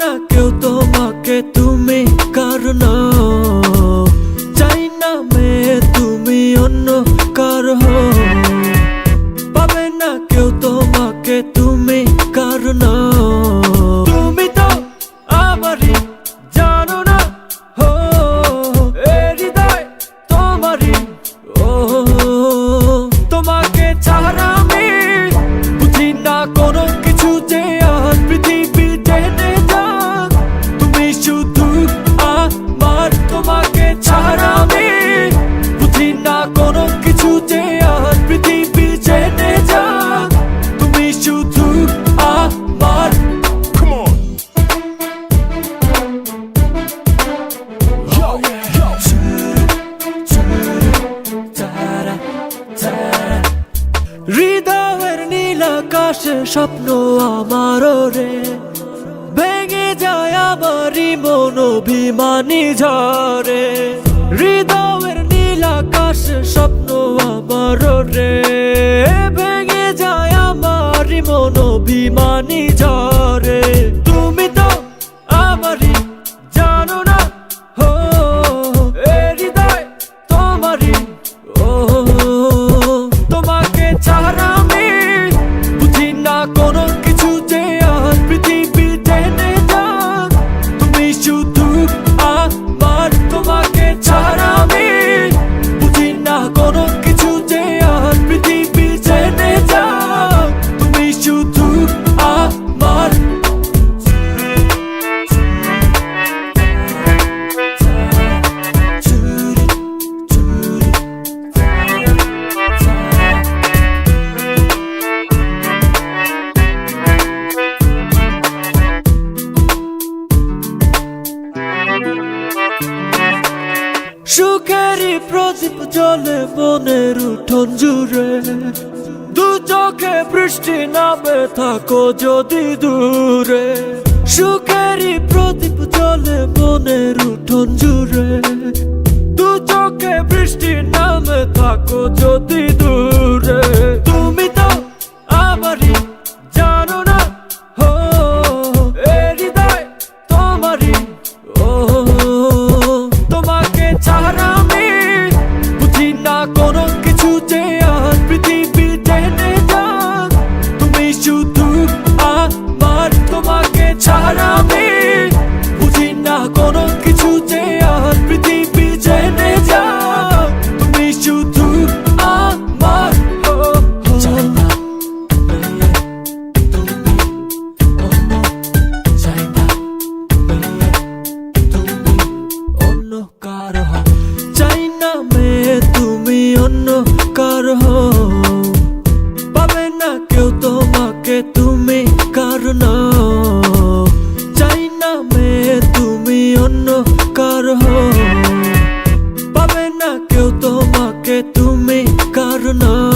না কেউ তোমাকে তুমি কারণ হৃদয়ের নীল আকাশে স্বপ্ন আমার রে। ভেঙে যায় আমারই মন অভিমানী ঝরে হৃদয়ের নীল আকাশে স্বপ্ন আমার রে। ভেঙে যায় আমারই মন অভিমানী ঝরে সুখের প্রদীপ জলে বনের উঠন জুড়ে। দু চোখে বৃষ্টি নামে থাকো যদি দূরে। সুখের প্রদীপ জলে বনের উঠন জুড়ে। দু চোখে বৃষ্টি নামে থাকো যদি দূরে। No.